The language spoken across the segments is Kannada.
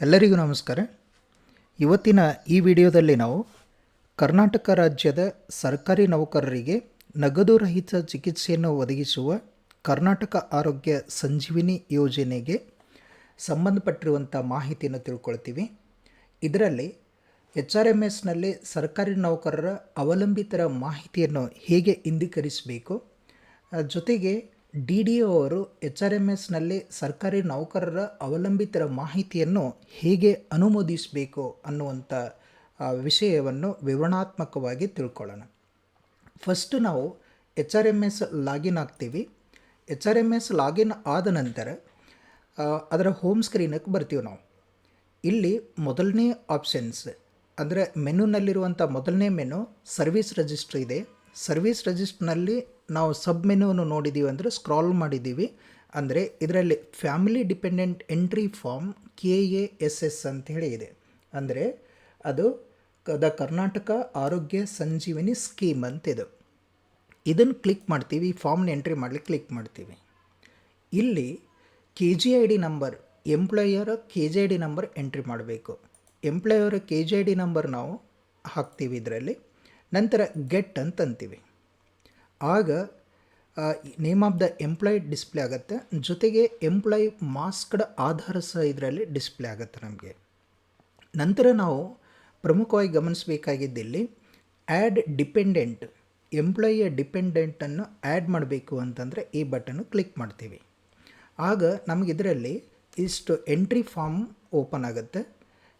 ಎಲ್ಲರಿಗೂ ನಮಸ್ಕಾರ. ಇವತ್ತಿನ ಈ ವಿಡಿಯೋದಲ್ಲಿ ನಾವು ಕರ್ನಾಟಕ ರಾಜ್ಯದ ಸರ್ಕಾರಿ ನೌಕರರಿಗೆ ನಗದು ರಹಿತ ಚಿಕಿತ್ಸೆಯನ್ನು ಒದಗಿಸುವ ಕರ್ನಾಟಕ ಆರೋಗ್ಯ ಸಂಜೀವಿನಿ ಯೋಜನೆಗೆ ಸಂಬಂಧಪಟ್ಟಿರುವಂಥ ಮಾಹಿತಿಯನ್ನು ತಿಳ್ಕೊಳ್ತೀವಿ. ಇದರಲ್ಲಿ ಎಚ್ ಆರ್ ಎಂ ಎಸ್ನಲ್ಲಿ ಸರ್ಕಾರಿ ನೌಕರರ ಅವಲಂಬಿತರ ಮಾಹಿತಿಯನ್ನು ಹೇಗೆ ಇಂದೀಕರಿಸಬೇಕು ಜೊತೆಗೆ ಡಿ ಡಿ ಒ ಅವರು ಎಚ್ ಆರ್ ಎಂ ಎಸ್ನಲ್ಲಿ ಸರ್ಕಾರಿ ನೌಕರರ ಅವಲಂಬಿತರ ಮಾಹಿತಿಯನ್ನು ಹೇಗೆ ಅನುಮೋದಿಸಬೇಕು ಅನ್ನುವಂಥ ವಿಷಯವನ್ನು ವಿವರಣಾತ್ಮಕವಾಗಿ ತಿಳ್ಕೊಳ್ಳೋಣ. ಫಸ್ಟ್ ನಾವು H R M S login ಆಗ್ತೀವಿ. H R M S login ಆದ ನಂತರ ಅದರ ಹೋಮ್ ಸ್ಕ್ರೀನಕ್ಕೆ ಬರ್ತೀವಿ ನಾವು. ಇಲ್ಲಿ ಮೊದಲನೇ ಆಪ್ಷನ್ಸ್, ಅಂದರೆ ಮೆನುನಲ್ಲಿರುವಂಥ ಮೊದಲನೇ ಮೆನು ಸರ್ವಿಸ್ ರಿಜಿಸ್ಟ್ರ್ ಇದೆ. ಸರ್ವಿಸ್ ರಿಜಿಸ್ಟ್ರ್ನಲ್ಲಿ ನಾವು ಸಬ್ ಮೆನುವನ್ನು ನೋಡಿದ್ದೀವಿ ಅಂದರೆ ಸ್ಕ್ರಾಲ್ ಮಾಡಿದ್ದೀವಿ ಅಂದರೆ ಇದರಲ್ಲಿ family dependent entry form K A S S ಅಂತೇಳಿ ಇದೆ. ಅಂದರೆ ಅದು ದ ಕರ್ನಾಟಕ ಆರೋಗ್ಯ ಸಂಜೀವಿನಿ ಸ್ಕೀಮ್ ಅಂತ ಇದು. ಇದನ್ನು ಕ್ಲಿಕ್ ಮಾಡ್ತೀವಿ ಫಾರ್ಮ್ನ ಎಂಟ್ರಿ ಮಾಡಲಿಕ್ಕೆ ಕ್ಲಿಕ್ ಮಾಡ್ತೀವಿ. ಇಲ್ಲಿ K G I D number, ಎಂಪ್ಲಾಯರ K G I D number entry ಮಾಡಬೇಕು. ಎಂಪ್ಲಾಯರ K G I D number ನಾವು ಹಾಕ್ತೀವಿ ಇದರಲ್ಲಿ. ನಂತರ ಗೆಟ್ ಅಂತ ಅಂತೀವಿ. ಆಗ name of the employee display ಆಗುತ್ತೆ. ಜೊತೆಗೆ ಎಂಪ್ಲಾಯ್ ಮಾಸ್ಕ್ಡ್ ಆಧಾರ ಸಹ ಇದರಲ್ಲಿ ಡಿಸ್ಪ್ಲೇ ಆಗುತ್ತೆ ನಮಗೆ. ನಂತರ ನಾವು ಪ್ರಮುಖವಾಗಿ ಗಮನಿಸಬೇಕಾಗಿದ್ದಲ್ಲಿ ಆ್ಯಡ್ ಡಿಪೆಂಡೆಂಟ್ ಎಂಪ್ಲಾಯಿಯ ಡಿಪೆಂಡೆಂಟನ್ನು ಆ್ಯಡ್ ಮಾಡಬೇಕು ಅಂತಂದರೆ ಈ ಬಟನ್ನು ಕ್ಲಿಕ್ ಮಾಡ್ತೀವಿ. ಆಗ ನಮಗೆ ಇದರಲ್ಲಿ ಇಷ್ಟು ಎಂಟ್ರಿ ಫಾರ್ಮ್ ಓಪನ್ ಆಗುತ್ತೆ.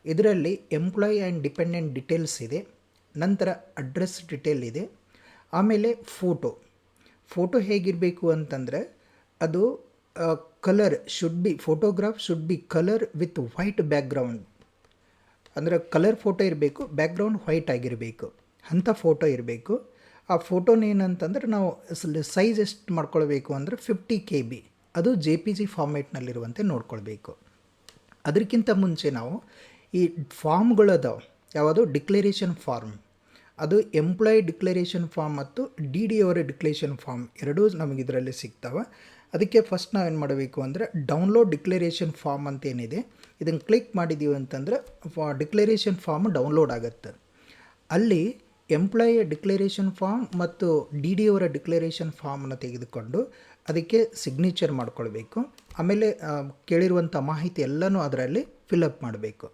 ಇದರಲ್ಲಿ ಎಂಪ್ಲಾಯಿ ಆ್ಯಂಡ್ ಡಿಪೆಂಡೆಂಟ್ ಡಿಟೇಲ್ಸ್ ಇದೆ. ನಂತರ ಅಡ್ರೆಸ್ ಡಿಟೇಲ್ ಇದೆ. ಆಮೇಲೆ ಫೋಟೋ. ಫೋಟೋ ಹೇಗಿರಬೇಕು ಅಂತಂದರೆ ಅದು colour should be photograph should be colour with white background ಅಂದರೆ ಕಲರ್ ಫೋಟೋ ಇರಬೇಕು ಬ್ಯಾಕ್ಗ್ರೌಂಡ್ ವೈಟ್ ಆಗಿರಬೇಕು. ಅಂಥ ಫೋಟೋ ಇರಬೇಕು. ಆ ಫೋಟೋನ ಏನಂತಂದ್ರೆ ನಾವು ಸೈಜ್ ಎಷ್ಟು ಮಾಡ್ಕೊಳ್ಬೇಕು ಅಂದರೆ ಫಿಫ್ಟಿ ಕೆ ಬಿ ಅದು ಜೆ ಪಿ ಜಿ ಫಾರ್ಮೇಟ್ನಲ್ಲಿರುವಂತೆ ನೋಡ್ಕೊಳ್ಬೇಕು. ಅದಕ್ಕಿಂತ ಮುಂಚೆ ನಾವು ಈ ಫಾರ್ಮ್ಗಳದಾವೆ ಯಾವುದು ಡಿಕ್ಲರೇಷನ್ ಫಾರ್ಮ್ ಅದು ಎಂಪ್ಲಾಯ್ ಡಿಕ್ಲರೇಷನ್ ಫಾರ್ಮ್ ಮತ್ತು ಡಿ ಡಿ ಅವರ ಡಿಕ್ಲರೇಷನ್ ಫಾರ್ಮ್ ಎರಡೂ ನಮಗೆ ಇದರಲ್ಲಿ ಸಿಗ್ತಾವೆ. ಅದಕ್ಕೆ ಫಸ್ಟ್ ನಾವೇನು ಮಾಡಬೇಕು ಅಂದರೆ ಡೌನ್ಲೋಡ್ ಡಿಕ್ಲರೇಷನ್ ಫಾರ್ಮ್ ಅಂತ ಏನಿದೆ ಇದನ್ನು ಕ್ಲಿಕ್ ಮಾಡಿದ್ದೀವಿ ಅಂತಂದರೆ ಫಾ ಡಿಕ್ಲರೇಷನ್ ಫಾರ್ಮ್ ಡೌನ್ಲೋಡ್ ಆಗುತ್ತೆ. ಅಲ್ಲಿ ಎಂಪ್ಲಾಯಿ ಡಿಕ್ಲರೇಷನ್ ಫಾರ್ಮ್ ಮತ್ತು ಡಿ ಡಿ ಅವರ ಡಿಕ್ಲರೇಷನ್ ಫಾರ್ಮನ್ನು ತೆಗೆದುಕೊಂಡು ಅದಕ್ಕೆ ಸಿಗ್ನೇಚರ್ ಮಾಡ್ಕೊಳ್ಬೇಕು. ಆಮೇಲೆ ಕೇಳಿರುವಂಥ ಮಾಹಿತಿ ಎಲ್ಲನೂ ಅದರಲ್ಲಿ ಫಿಲಪ್ ಮಾಡಬೇಕು.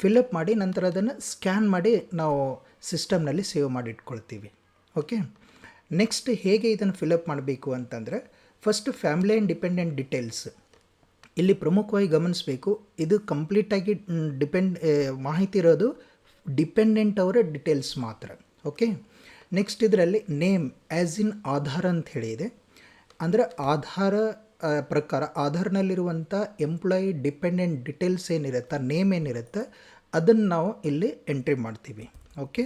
ಫಿಲಪ್ ಮಾಡಿ ನಂತರ ಅದನ್ನು ಸ್ಕ್ಯಾನ್ ಮಾಡಿ ನಾವು ಸಿಸ್ಟಮ್ನಲ್ಲಿ ಸೇವ್ ಮಾಡಿ ಇಟ್ಕೊಳ್ತೀವಿ. ಓಕೆ ನೆಕ್ಸ್ಟ್ ಹೇಗೆ ಇದನ್ನು ಫಿಲಪ್ ಮಾಡಬೇಕು ಅಂತಂದರೆ first family and dependent details ಇಲ್ಲಿ ಪ್ರಮುಖವಾಗಿ ಗಮನಿಸಬೇಕು, ಇದು ಕಂಪ್ಲೀಟಾಗಿ ಡಿಪೆಂಡ್ ಮಾಹಿತಿ ಇರೋದು ಡಿಪೆಂಡೆಂಟ್ ಅವರ ಡಿಟೇಲ್ಸ್ ಮಾತ್ರ. ಓಕೆ ನೆಕ್ಸ್ಟ್ ಇದರಲ್ಲಿ ನೇಮ್ ಆ್ಯಸ್ ಇನ್ ಆಧಾರ್ ಅಂತ ಹೇಳಿ ಇದೆ ಅಂದರೆ ಆಧಾರ ಪ್ರಕಾರ ಆಧಾರ್ನಲ್ಲಿರುವಂಥ ಎಂಪ್ಲಾಯಿ ಡಿಪೆಂಡೆಂಟ್ ಡಿಟೇಲ್ಸ್ ಏನಿರುತ್ತೆ ನೇಮ್ ಏನಿರುತ್ತೆ, ಅದನ್ನು ನಾವು ಇಲ್ಲಿ ಎಂಟ್ರಿ ಮಾಡ್ತೀವಿ. ಓಕೆ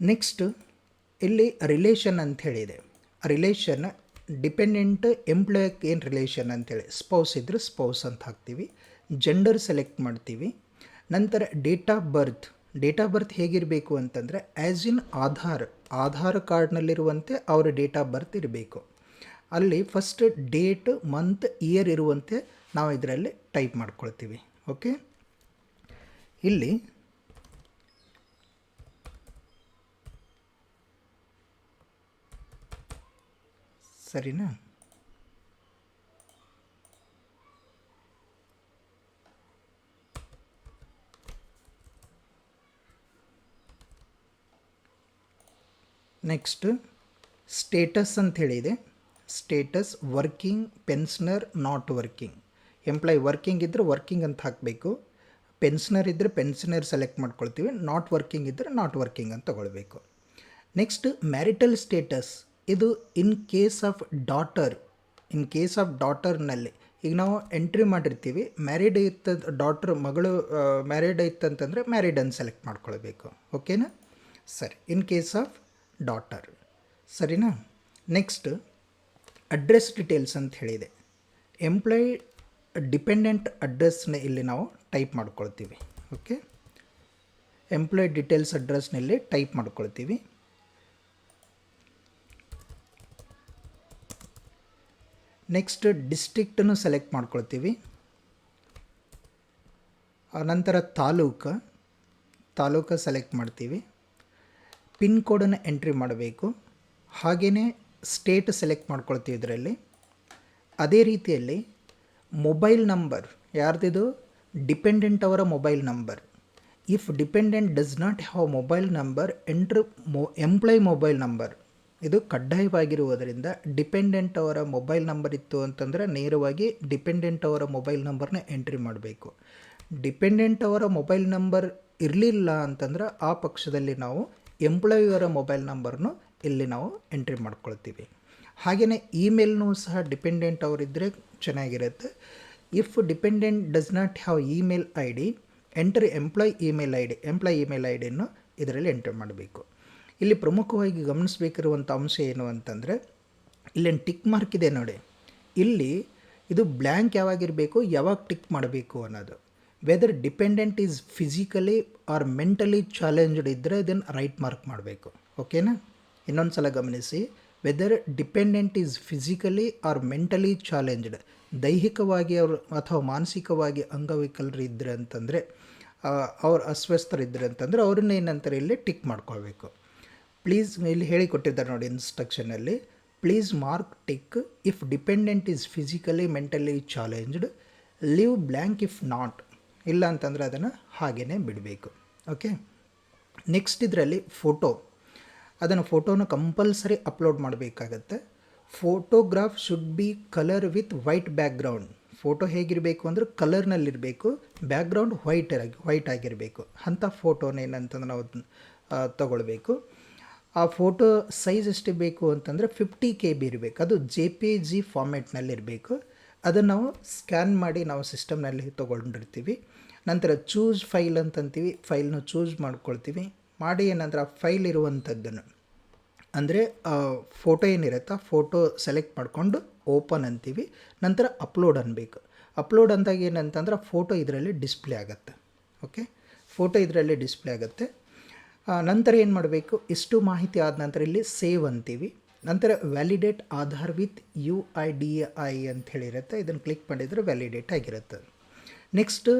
ನೆಕ್ಸ್ಟ್ ಇಲ್ಲಿ ರಿಲೇಷನ್ ಹೇಳಿದೆ. ರಿಲೇಷನ್ ಡಿಪೆಂಡೆಂಟ್ ಎಂಪ್ಲಾಯಕ್ಕೆ ಏನು ರಿಲೇಷನ್ ಅಂತೇಳಿ ಸ್ಪೌಸ್ ಇದ್ದರೆ ಸ್ಪೌಸ್ ಅಂತ ಹಾಕ್ತೀವಿ. ಜೆಂಡರ್ ಸೆಲೆಕ್ಟ್ ಮಾಡ್ತೀವಿ. ನಂತರ date of birth date of birth ಹೇಗಿರಬೇಕು ಅಂತಂದರೆ ಆ್ಯಸ್ ಇನ್ ಆಧಾರ್. ಆಧಾರ್ ಕಾರ್ಡ್ನಲ್ಲಿರುವಂತೆ ಅವರ ಡೇಟ್ ಆಫ್ ಬರ್ತ್ ಇರಬೇಕು. ಅಲ್ಲಿ ಫಸ್ಟ್ ಡೇಟ್ ಮಂತ್ ಇಯರ್ ಇರುವಂತೆ ನಾವು ಇದರಲ್ಲಿ ಟೈಪ್ ಮಾಡ್ಕೊಳ್ತೀವಿ. ಓಕೆ ಇಲ್ಲಿ ಸರಿನಾ? ನೆಕ್ಸ್ಟ್ ಸ್ಟೇಟಸ್ ಅಂತ ಹೇಳಿದೆ. Status working pensioner not working employee working ಇದ್ದರೆ ವರ್ಕಿಂಗ್ ಅಂತ ಹಾಕಬೇಕು. ಪೆನ್ಷನರ್ ಇದ್ದರೆ ಪೆನ್ಷನರ್ ಸೆಲೆಕ್ಟ್ ಮಾಡ್ಕೊಳ್ತೀವಿ. ನಾಟ್ ವರ್ಕಿಂಗ್ ಇದ್ದರೆ ನಾಟ್ ವರ್ಕಿಂಗ್ ಅಂತ ತಗೊಳ್ಬೇಕು. ನೆಕ್ಸ್ಟ್ ಮ್ಯಾರಿಟಲ್ ಸ್ಟೇಟಸ್ ಇದು in case of daughter in case of ಡಾಟರ್ನಲ್ಲಿ ಈಗ ನಾವು ಎಂಟ್ರಿ ಮಾಡಿರ್ತೀವಿ. ಮ್ಯಾರಿಡ್ ಇತ್ತ ಡಾಟ್ರ್ ಮಗಳು ಮ್ಯಾರಿಡ್ ಇತ್ತಂತಂದರೆ ಮ್ಯಾರಿಡ್ ಅಂತ ಸೆಲೆಕ್ಟ್ ಮಾಡ್ಕೊಳ್ಬೇಕು. ಓಕೆನಾ ಸರಿ. ಇನ್ ಕೇಸ್ ಆಫ್ ಡಾಟರ್ ಸರಿನಾ? ನೆಕ್ಸ್ಟ್ ಅಡ್ರೆಸ್ ಡಿಟೇಲ್ಸ್ ಅಂತ ಹೇಳಿದೆ. ಎಂಪ್ಲಾಯ್ ಡಿಪೆಂಡೆಂಟ್ ಅಡ್ರೆಸ್ನ ಇಲ್ಲಿ ನಾವು ಟೈಪ್ ಮಾಡ್ಕೊಳ್ತೀವಿ. ಓಕೆ ಎಂಪ್ಲಾಯ್ ಡಿಟೇಲ್ಸ್ ಅಡ್ರೆಸ್ನಲ್ಲಿ ಟೈಪ್ ಮಾಡ್ಕೊಳ್ತೀವಿ. ನೆಕ್ಸ್ಟ್ ಡಿಸ್ಟಿಕ್ಟನ್ನು ಸೆಲೆಕ್ಟ್ ಮಾಡ್ಕೊಳ್ತೀವಿ. ನಂತರ ತಾಲೂಕು ತಾಲೂಕು ಸೆಲೆಕ್ಟ್ ಮಾಡ್ತೀವಿ. ಪಿನ್ ಕೋಡನ್ನು ಎಂಟ್ರಿ ಮಾಡಬೇಕು. ಹಾಗೆಯೇ ಸ್ಟೇಟ್ ಸೆಲೆಕ್ಟ್ ಮಾಡ್ಕೊಳ್ತೀವಿ ಇದರಲ್ಲಿ. ಅದೇ ರೀತಿಯಲ್ಲಿ ಮೊಬೈಲ್ ನಂಬರ್ ಯಾರ್ದಿದು? ಡಿಪೆಂಡೆಂಟ್ ಅವರ mobile number. If dependent does not have mobile number, enter mo, employee mobile number. ಇದು ಕಡ್ಡಾಯವಾಗಿರುವುದರಿಂದ ಡಿಪೆಂಡೆಂಟ್ ಅವರ ಮೊಬೈಲ್ ನಂಬರ್ ಇತ್ತು ಅಂತಂದರೆ ನೇರವಾಗಿ ಡಿಪೆಂಡೆಂಟ್ ಅವರ ಮೊಬೈಲ್ ನಂಬರ್ನ ಎಂಟ್ರಿ ಮಾಡಬೇಕು. ಡಿಪೆಂಡೆಂಟ್ ಅವರ ಮೊಬೈಲ್ ನಂಬರ್ ಇರಲಿಲ್ಲ ಅಂತಂದ್ರೆ ಆ ಪಕ್ಷದಲ್ಲಿ ನಾವು ಎಂಪ್ಲಾಯಿಯವರ ಮೊಬೈಲ್ ನಂಬರ್ನು ಇಲ್ಲಿ ನಾವು ಎಂಟ್ರಿ ಮಾಡ್ಕೊಳ್ತೀವಿ. ಹಾಗೆಯೇ ಇಮೇಲ್ನೂ ಸಹ ಡಿಪೆಂಡೆಂಟ್ ಅವರಿದ್ದರೆ ಚೆನ್ನಾಗಿರುತ್ತೆ. If dependent does not have email I D enter employee email I D employee email I ಡಿಯನ್ನು ಇದರಲ್ಲಿ ಎಂಟರ್ ಮಾಡಬೇಕು. ಇಲ್ಲಿ ಪ್ರಮುಖವಾಗಿ ಗಮನಿಸಬೇಕಿರುವಂಥ ಅಂಶ ಏನು ಅಂತಂದರೆ, ಇಲ್ಲೇನು ಟಿಕ್ ಮಾರ್ಕ್ ಇದೆ ನೋಡಿ. ಇಲ್ಲಿ ಇದು ಬ್ಲ್ಯಾಂಕ್ ಯಾವಾಗಿರಬೇಕು, ಯಾವಾಗ ಟಿಕ್ ಮಾಡಬೇಕು ಅನ್ನೋದು. Whether dependent is physically or mentally challenged ಇದ್ದರೆ ಇದನ್ನು ರೈಟ್ ಮಾರ್ಕ್ ಮಾಡಬೇಕು. ಓಕೆನಾ ಇನ್ನೊಂದು ಸಲ ಗಮನಿಸಿ whether dependent is physically or mentally challenged ದೈಹಿಕವಾಗಿ ಅವರು ಅಥವಾ ಮಾನಸಿಕವಾಗಿ ಅಂಗವಿಕಲರು ಇದ್ದರೆ ಅಂತಂದರೆ ಅವ್ರು ಅಸ್ವಸ್ಥರಿದ್ದರೆ ಅಂತಂದರೆ ಅವ್ರನ್ನ ಏನಂತಾರೆ, ಇಲ್ಲಿ ಟಿಕ್ ಮಾಡ್ಕೊಳ್ಬೇಕು. ಪ್ಲೀಸ್ ಇಲ್ಲಿ ಹೇಳಿಕೊಟ್ಟಿದ್ದಾರೆ ನೋಡಿ ಇನ್ಸ್ಟ್ರಕ್ಷನಲ್ಲಿ please mark tick if dependent is physically mentally challenged leave blank if not ಇಲ್ಲ ಅಂತಂದರೆ ಅದನ್ನು ಹಾಗೇ ಬಿಡಬೇಕು. ಓಕೆ ನೆಕ್ಸ್ಟ್ ಇದರಲ್ಲಿ ಫೋಟೋ ಅದನ್ನು ಫೋಟೋನ ಕಂಪಲ್ಸರಿ ಅಪ್ಲೋಡ್ ಮಾಡಬೇಕಾಗತ್ತೆ. Photograph should be colour with white background. Photo ಹೇಗಿರಬೇಕು ಅಂದರೆ ಕಲರ್ನಲ್ಲಿರಬೇಕು, ಬ್ಯಾಕ್ಗ್ರೌಂಡ್ ವೈಟ್ ವೈಟ್ ಆಗಿರಬೇಕು. ಅಂಥ ಫೋಟೋನ ಏನಂತಂದ್ರೆ ನಾವು ತಗೊಳ್ಬೇಕು. ಆ ಫೋಟೋ ಸೈಜ್ ಎಷ್ಟು ಬೇಕು ಅಂತಂದರೆ ಫಿಫ್ಟಿ ಕೆ ಬಿ ಇರಬೇಕು. ಅದು ಜೆ ಪಿ ಜಿ ಫಾರ್ಮೆಟ್ನಲ್ಲಿರಬೇಕು ಅದನ್ನು ನಾವು ಸ್ಕ್ಯಾನ್ ಮಾಡಿ ನಾವು ಸಿಸ್ಟಮ್ನಲ್ಲಿ ತೊಗೊಂಡಿರ್ತೀವಿ. ನಂತರ ಚೂಸ್ ಫೈಲ್ ಅಂತಂತೀವಿ. ಫೈಲ್ನ ಚೂಸ್ ಮಾಡ್ಕೊಳ್ತೀವಿ. ಮಾಡಿ ಏನಂದ್ರೆ ಆ ಫೈಲ್ ಇರುವಂಥದ್ದನ್ನು. ಅಂದರೆ ಫೋಟೋ ಏನಿರುತ್ತೆ ಫೋಟೋ ಸೆಲೆಕ್ಟ್ ಮಾಡಿಕೊಂಡು ಓಪನ್ ಅಂತೀವಿ, ನಂತರ ಅಪ್ಲೋಡ್ ಅನ್ಬೇಕು. ಅಪ್ಲೋಡ್ ಅಂದಾಗ ಏನಂತಂದ್ರೆ ಫೋಟೋ ಇದರಲ್ಲಿ ಡಿಸ್ಪ್ಲೇ ಆಗುತ್ತೆ. ಓಕೆ ಫೋಟೋ ಇದರಲ್ಲಿ ಡಿಸ್ಪ್ಲೇ ಆಗುತ್ತೆ. ನಂತರ ಏನು ಮಾಡಬೇಕು? ಇಷ್ಟು ಮಾಹಿತಿ ಆದ ನಂತರ ಇಲ್ಲಿ ಸೇವ್ ಅಂತೀವಿ. ನಂತರ validate Aadhaar with U I D I ಅಂತ ಹೇಳಿರುತ್ತೆ. ಇದನ್ನು ಕ್ಲಿಕ್ ಮಾಡಿದರೆ ವ್ಯಾಲಿಡೇಟ್ ಆಗಿರುತ್ತೆ. ನೆಕ್ಸ್ಟ್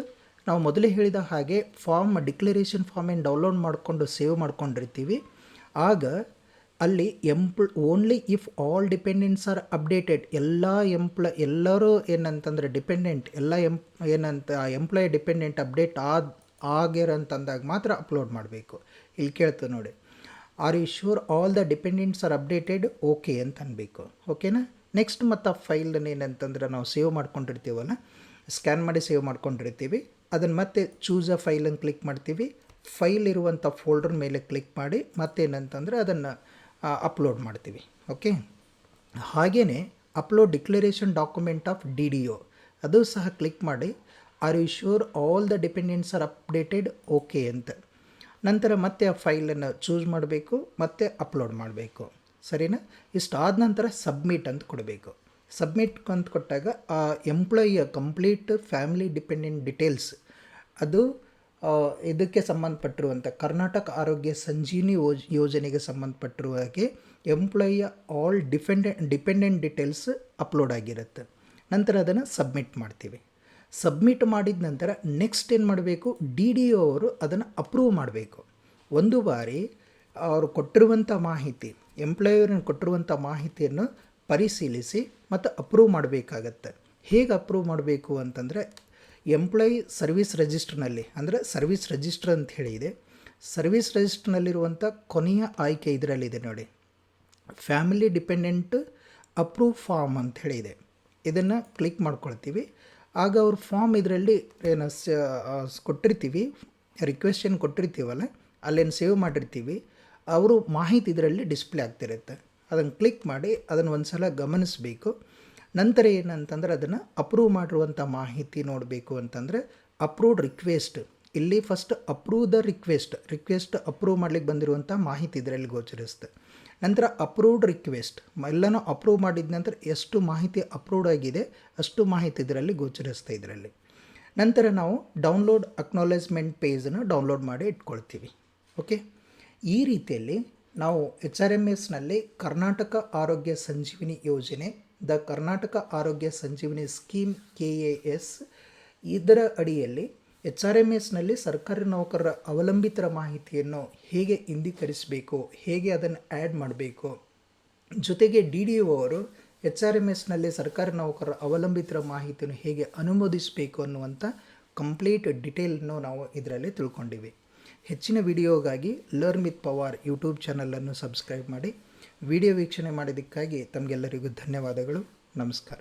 ನಾವು ಮೊದಲೇ ಹೇಳಿದ ಹಾಗೆ ಫಾರ್ಮ್ ಡಿಕ್ಲರೇಷನ್ ಫಾರ್ಮ್ ಏನು ಡೌನ್ಲೋಡ್ ಮಾಡಿಕೊಂಡು ಸೇವ್ ಮಾಡ್ಕೊಂಡಿರ್ತೀವಿ. ಆಗ ಅಲ್ಲಿ ಎಂಪ್ಲ್ only if all dependents are updated ಎಲ್ಲ ಎಂಪ್ಲ ಎಲ್ಲರೂ ಏನಂತಂದರೆ ಡಿಪೆಂಡೆಂಟ್ ಎಲ್ಲ ಎಂಪ್ ಏನಂತ ಎಂಪ್ಲಾಯ್ ಡಿಪೆಂಡೆಂಟ್ ಅಪ್ಡೇಟ್ ಆದ, ಆಗಿರಂತಂದಾಗ ಮಾತ್ರ ಅಪ್ಲೋಡ್ ಮಾಡಬೇಕು. ಇಲ್ಲಿ ಕೇಳ್ತದೆ ನೋಡಿ. Are you sure all the dependents are updated okay ಅಂತ ಅನ್ಬೇಕು ಓಕೆನಾ ನೆಕ್ಸ್ಟ್ ಮತ್ತು ಆ ಫೈಲನ್ನು ಏನಂತಂದ್ರೆ ನಾವು ಸೇವ್ ಮಾಡ್ಕೊಂಡಿರ್ತೀವಲ್ಲ ಸ್ಕ್ಯಾನ್ ಮಾಡಿ ಸೇವ್ ಮಾಡ್ಕೊಂಡಿರ್ತೀವಿ. ಅದನ್ನು ಮತ್ತೆ ಚೂಸ್ ಅ ಫೈಲನ್ನು ಕ್ಲಿಕ್ ಮಾಡ್ತೀವಿ. ಫೈಲ್ ಇರುವಂಥ ಫೋಲ್ಡರ್ ಮೇಲೆ ಕ್ಲಿಕ್ ಮಾಡಿ ಮತ್ತೇನಂತಂದರೆ ಅದನ್ನು ಅಪ್ಲೋಡ್ ಮಾಡ್ತೀವಿ. ಓಕೆ ಹಾಗೆಯೇ upload declaration document of D D O ಅದು ಸಹ ಕ್ಲಿಕ್ ಮಾಡಿ are you sure all the dependents are updated okay ಅಂತ. ನಂತರ ಮತ್ತೆ ಆ ಫೈಲನ್ನು ಚೂಸ್ ಮಾಡಬೇಕು, ಮತ್ತೆ ಅಪ್ಲೋಡ್ ಮಾಡಬೇಕು. ಸರಿನಾ? ಇಷ್ಟಾದ ನಂತರ ಸಬ್ಮಿಟ್ ಅಂತ ಕೊಡಬೇಕು. ಸಬ್ಮಿಟ್ ಅಂತ ಕೊಟ್ಟಾಗ ಆ ಎಂಪ್ಲಾಯಿಯ ಕಂಪ್ಲೀಟ್ ಫ್ಯಾಮಿಲಿ ಡಿಪೆಂಡೆಂಟ್ ಡಿಟೇಲ್ಸ್ ಅದು ಇದಕ್ಕೆ ಸಂಬಂಧಪಟ್ಟಿರುವಂಥ ಕರ್ನಾಟಕ ಆರೋಗ್ಯ ಸಂಜೀವಿನಿ ಯೋಜ್, ಯೋಜನೆಗೆ ಸಂಬಂಧಪಟ್ಟಿರುವ ಹಾಗೆ ಎಂಪ್ಲಾಯಿಯ all dependent dependent details upload ಆಗಿರುತ್ತೆ. ನಂತರ ಅದನ್ನು ಸಬ್ಮಿಟ್ ಮಾಡ್ತೀವಿ. ಸಬ್ಮಿಟ್ ಮಾಡಿದ ನಂತರ ನೆಕ್ಸ್ಟ್ ಏನು ಮಾಡಬೇಕು? ಡಿ ಡಿ ಒ ಅವರು ಅದನ್ನು ಅಪ್ರೂವ್ ಮಾಡಬೇಕು. ಒಂದು ಬಾರಿ ಅವರು ಕೊಟ್ಟಿರುವಂಥ ಮಾಹಿತಿ ಎಂಪ್ಲಾಯರ್ನ ಕೊಟ್ಟಿರುವಂಥ ಮಾಹಿತಿಯನ್ನು ಪರಿಶೀಲಿಸಿ ಮತ್ತು ಅಪ್ರೂವ್ ಮಾಡಬೇಕಾಗತ್ತೆ. ಹೇಗೆ ಅಪ್ರೂವ್ ಮಾಡಬೇಕು ಅಂತಂದರೆ ಎಂಪ್ಲಾಯಿ ಸರ್ವಿಸ್ ರಿಜಿಸ್ಟ್ರ್ನಲ್ಲಿ, ಅಂದರೆ ಸರ್ವಿಸ್ ರಿಜಿಸ್ಟರ್ ಅಂತ ಹೇಳಿದೆ ಸರ್ವಿಸ್ ರಿಜಿಸ್ಟ್ರ್ನಲ್ಲಿರುವಂಥ ಕೊನೆಯ ಆಯ್ಕೆ ಇದರಲ್ಲಿದೆ ನೋಡಿ. ಫ್ಯಾಮಿಲಿ ಡಿಪೆಂಡೆಂಟ್ ಅಪ್ರೂವ್ ಫಾರ್ಮ್ ಅಂತ ಹೇಳಿದೆ ಇದನ್ನು ಕ್ಲಿಕ್ ಮಾಡ್ಕೊಳ್ತೀವಿ. ಆಗ ಅವ್ರ ಫಾರ್ಮ್ ಇದರಲ್ಲಿ ಏನು ಕೊಟ್ಟಿರ್ತೀವಿ ರಿಕ್ವೆಸ್ಟ್ ಏನು ಕೊಟ್ಟಿರ್ತೀವಲ್ಲ, ಅಲ್ಲೇನು ಸೇವ್ ಮಾಡಿರ್ತೀವಿ, ಅವರು ಮಾಹಿತಿ ಇದರಲ್ಲಿ ಡಿಸ್ಪ್ಲೇ ಆಗ್ತಿರುತ್ತೆ. ಅದನ್ನು ಕ್ಲಿಕ್ ಮಾಡಿ ಅದನ್ನು ಒಂದು ಸಲ ಗಮನಿಸಬೇಕು. ನಂತರ ಏನಂತಂದರೆ ಅದನ್ನು ಅಪ್ರೂವ್ ಮಾಡಿರುವಂಥ ಮಾಹಿತಿ ನೋಡಬೇಕು ಅಂತಂದರೆ ಅಪ್ರೂವ್ಡ್ ರಿಕ್ವೆಸ್ಟ್ ಇಲ್ಲಿ first approve the request request approve ಮಾಡ್ಲಿಕ್ಕೆ ಬಂದಿರುವಂಥ ಮಾಹಿತಿ ಇದರಲ್ಲಿ ಗೋಚರಿಸುತ್ತೆ. ನಂತರ ಅಪ್ರೂವ್ಡ್ ರಿಕ್ವೆಸ್ಟ್ ಎಲ್ಲನೂ ಅಪ್ರೂವ್ ಮಾಡಿದ ನಂತರ ಎಷ್ಟು ಮಾಹಿತಿ ಅಪ್ರೂವ್ಡ್ ಆಗಿದೆ, ಅಷ್ಟು ಮಾಹಿತಿ ಇದರಲ್ಲಿ ಗೋಚರಿಸ್ತಾ ಇದರಲ್ಲಿ. ನಂತರ ನಾವು ಡೌನ್ಲೋಡ್ ಅಕ್ನಾಲೇಜ್ಮೆಂಟ್ ಪೇಜನ್ನು ಡೌನ್ಲೋಡ್ ಮಾಡಿ ಇಟ್ಕೊಳ್ತೀವಿ. ಓಕೆ ಈ ರೀತಿಯಲ್ಲಿ ನಾವು ಎಚ್ ಆರ್ ಎಂ ಎಸ್ನಲ್ಲಿ ಕರ್ನಾಟಕ ಆರೋಗ್ಯ ಸಂಜೀವಿನಿ ಯೋಜನೆ, the Karnataka Arogya Sanjeevini scheme K A S ಇದರ ಅಡಿಯಲ್ಲಿ ಎಚ್ ಆರ್ ಎಂ ಎಸ್ನಲ್ಲಿ ಸರ್ಕಾರಿ ನೌಕರರ ಅವಲಂಬಿತರ ಮಾಹಿತಿಯನ್ನು ಹೇಗೆ ಇಂದೀಕರಿಸಬೇಕು, ಹೇಗೆ ಅದನ್ನು ಆ್ಯಡ್ ಮಾಡಬೇಕು. ಜೊತೆಗೆ ಡಿ ಡಿ ಒ ಅವರು ಎಚ್ ಆರ್ ಎಂ ಎಸ್ನಲ್ಲಿ ಸರ್ಕಾರಿ ನೌಕರರ ಅವಲಂಬಿತರ ಮಾಹಿತಿಯನ್ನು ಹೇಗೆ ಅನುಮೋದಿಸಬೇಕು ಅನ್ನುವಂಥ ಕಂಪ್ಲೀಟ್ ಡಿಟೇಲನ್ನು ನಾವು ಇದರಲ್ಲಿ ತಿಳ್ಕೊಂಡಿವಿ. ಹೆಚ್ಚಿನ ವಿಡಿಯೋಗಾಗಿ ಲರ್ನ್ ವಿತ್ ಪವಾರ್ ಯೂಟ್ಯೂಬ್ ಚಾನಲನ್ನು ಸಬ್ಸ್ಕ್ರೈಬ್ ಮಾಡಿ. ವಿಡಿಯೋ ವೀಕ್ಷಣೆ ಮಾಡಿದ್ದಕ್ಕಾಗಿ ತಮಗೆಲ್ಲರಿಗೂ ಧನ್ಯವಾದಗಳು. ನಮಸ್ಕಾರ.